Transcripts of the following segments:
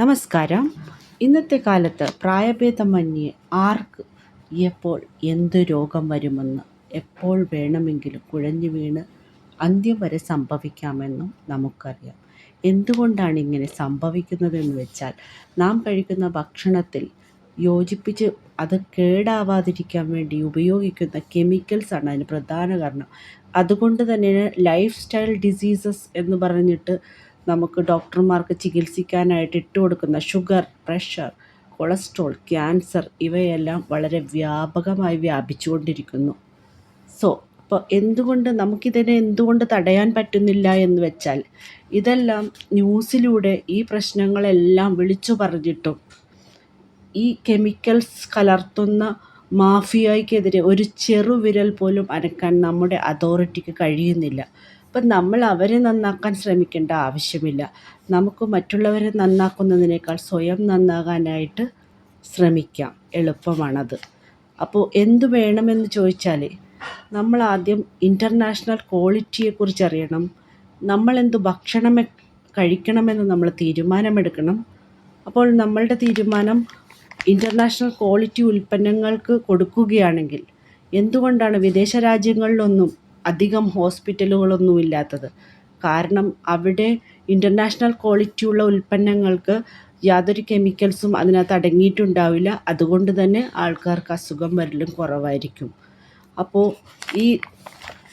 നമസ്കാരം. ഇന്നത്തെ കാലത്ത് പ്രായഭേദമന്യേ ആർക്ക് എപ്പോൾ എന്ത് രോഗം വരുമെന്ന് എപ്പോൾ വേണമെങ്കിലും കുഴഞ്ഞു വീണ് അന്ത്യം വരെ സംഭവിക്കാമെന്നും നമുക്കറിയാം. എന്തുകൊണ്ടാണ് ഇങ്ങനെ സംഭവിക്കുന്നതെന്ന് വെച്ചാൽ നാം കഴിക്കുന്ന ഭക്ഷണത്തിൽ യോജിപ്പിച്ച് അത് കേടാവാതിരിക്കാൻ വേണ്ടി ഉപയോഗിക്കുന്ന കെമിക്കൽസാണ് അതിന് പ്രധാന കാരണം. അതുകൊണ്ട് തന്നെ ലൈഫ് സ്റ്റൈൽ ഡിസീസസ് എന്ന് പറഞ്ഞിട്ട് നമുക്ക് ഡോക്ടർമാർക്ക് ചികിത്സിക്കാനായിട്ട് ഇട്ട് കൊടുക്കുന്ന ഷുഗർ പ്രഷർ കൊളസ്ട്രോൾ ക്യാൻസർ ഇവയെല്ലാം വളരെ വ്യാപകമായി വ്യാപിച്ചുകൊണ്ടിരിക്കുന്നു. സോ അപ്പോൾ എന്തുകൊണ്ട് നമുക്കിതിനെ എന്തുകൊണ്ട് തടയാൻ പറ്റുന്നില്ല എന്ന് വെച്ചാൽ ഇതെല്ലാം ന്യൂസിലൂടെ ഈ പ്രശ്നങ്ങളെല്ലാം വിളിച്ചു പറഞ്ഞിട്ടും ഈ കെമിക്കൽസ് കലർത്തുന്ന മാഫിയയ്ക്കെതിരെ ഒരു ചെറുവിരൽ പോലും അനക്കാൻ നമ്മുടെ അതോറിറ്റിക്ക് കഴിയുന്നില്ല. അപ്പം നമ്മൾ അവരെ നന്നാക്കാൻ ശ്രമിക്കേണ്ട ആവശ്യമില്ല. നമുക്ക് മറ്റുള്ളവരെ നന്നാക്കുന്നതിനേക്കാൾ സ്വയം നന്നാകാനായിട്ട് ശ്രമിക്കാം. എളുപ്പമാണത്. അപ്പോൾ എന്തു വേണമെന്ന് ചോദിച്ചാൽ നമ്മൾ ആദ്യം ഇന്റർനാഷണൽ ക്വാളിറ്റിയെക്കുറിച്ച് അറിയണം. നമ്മളെന്ത് ഭക്ഷണം കഴിക്കണമെന്ന് നമ്മൾ തീരുമാനമെടുക്കണം. അപ്പോൾ നമ്മളുടെ തീരുമാനം ഇന്റർനാഷണൽ ക്വാളിറ്റി ഉൽപ്പന്നങ്ങൾക്ക് കൊടുക്കുകയാണെങ്കിൽ എന്തുകൊണ്ടാണ് വിദേശ രാജ്യങ്ങളിലൊന്നും അധികം ഹോസ്പിറ്റലുകളൊന്നും ഇല്ലാത്തത്? കാരണം അവിടെ ഇന്റർനാഷണൽ ക്വാളിറ്റിയുള്ള ഉൽപ്പന്നങ്ങൾക്ക് യാതൊരു കെമിക്കൽസും അതിനകത്ത് അടങ്ങിയിട്ടുണ്ടാവില്ല. അതുകൊണ്ട് തന്നെ ആൾക്കാർക്ക് അസുഖം വരലും കുറവായിരിക്കും. അപ്പോൾ ഈ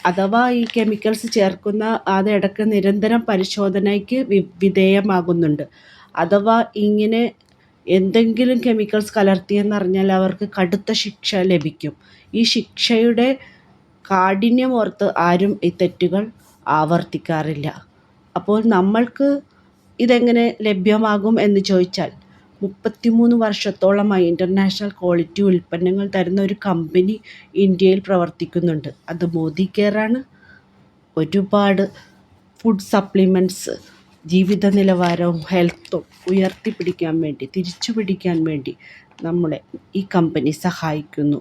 അഥവാ ഈ കെമിക്കൽസ് ചേർക്കുന്ന അതിടക്ക് നിരന്തരം പരിശോധനയ്ക്ക് വിധേയമാകുന്നുണ്ട്. അഥവാ ഇങ്ങനെ എന്തെങ്കിലും കെമിക്കൽസ് കലർത്തിയെന്നറിഞ്ഞാൽ അവർക്ക് കടുത്ത ശിക്ഷ ലഭിക്കും. ഈ ശിക്ഷയുടെ കാഠിന്യം ഓർത്ത് ആരും ഈ തെറ്റുകൾ ആവർത്തിക്കാറില്ല. അപ്പോൾ നമ്മൾക്ക് ഇതെങ്ങനെ ലഭ്യമാകും എന്ന് ചോദിച്ചാൽ മുപ്പത്തിമൂന്ന് വർഷത്തോളമായി ഇന്റർനാഷണൽ ക്വാളിറ്റി ഉൽപ്പന്നങ്ങൾ തരുന്ന ഒരു കമ്പനി ഇന്ത്യയിൽ പ്രവർത്തിക്കുന്നുണ്ട്. അത് മോദി കെയറാണ്. ഒരുപാട് ഫുഡ് സപ്ലിമെന്റ്സ് ജീവിത നിലവാരവും ഹെൽത്തും ഉയർത്തിപ്പിടിക്കാൻ വേണ്ടി തിരിച്ചു പിടിക്കാൻ വേണ്ടി നമ്മളെ ഈ കമ്പനി സഹായിക്കുന്നു.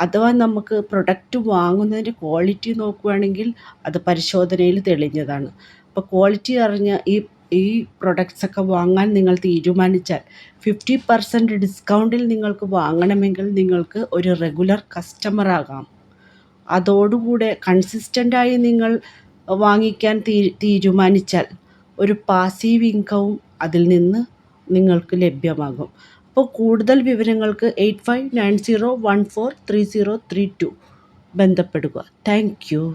അഥവാ നമുക്ക് പ്രൊഡക്റ്റ് വാങ്ങുന്നതിന്റെ ക്വാളിറ്റി നോക്കുകയാണെങ്കിൽ അത് പരിശോധനയിൽ തെളിഞ്ഞതാണ്. അപ്പോൾ ക്വാളിറ്റി അറിഞ്ഞ ഈ ഈ പ്രൊഡക്ട്സൊക്കെ വാങ്ങാൻ നിങ്ങൾ തീരുമാനിച്ചാൽ ഫിഫ്റ്റി പെർസെന്റ് ഡിസ്കൗണ്ടിൽ നിങ്ങൾക്ക് വാങ്ങണമെങ്കിൽ നിങ്ങൾക്ക് ഒരു റെഗുലർ കസ്റ്റമർ ആകാം. അതോടുകൂടെ കൺസിസ്റ്റന്റായി നിങ്ങൾ വാങ്ങിക്കാൻ തീരുമാനിച്ചാൽ ഒരു പാസീവ് ഇൻകവും അതിൽ നിന്ന് നിങ്ങൾക്ക് ലഭ്യമാകും. അപ്പോൾ കൂടുതൽ വിവരങ്ങൾക്ക് eight five nine zero one four three zero three two ബന്ധപ്പെടുക. Thank you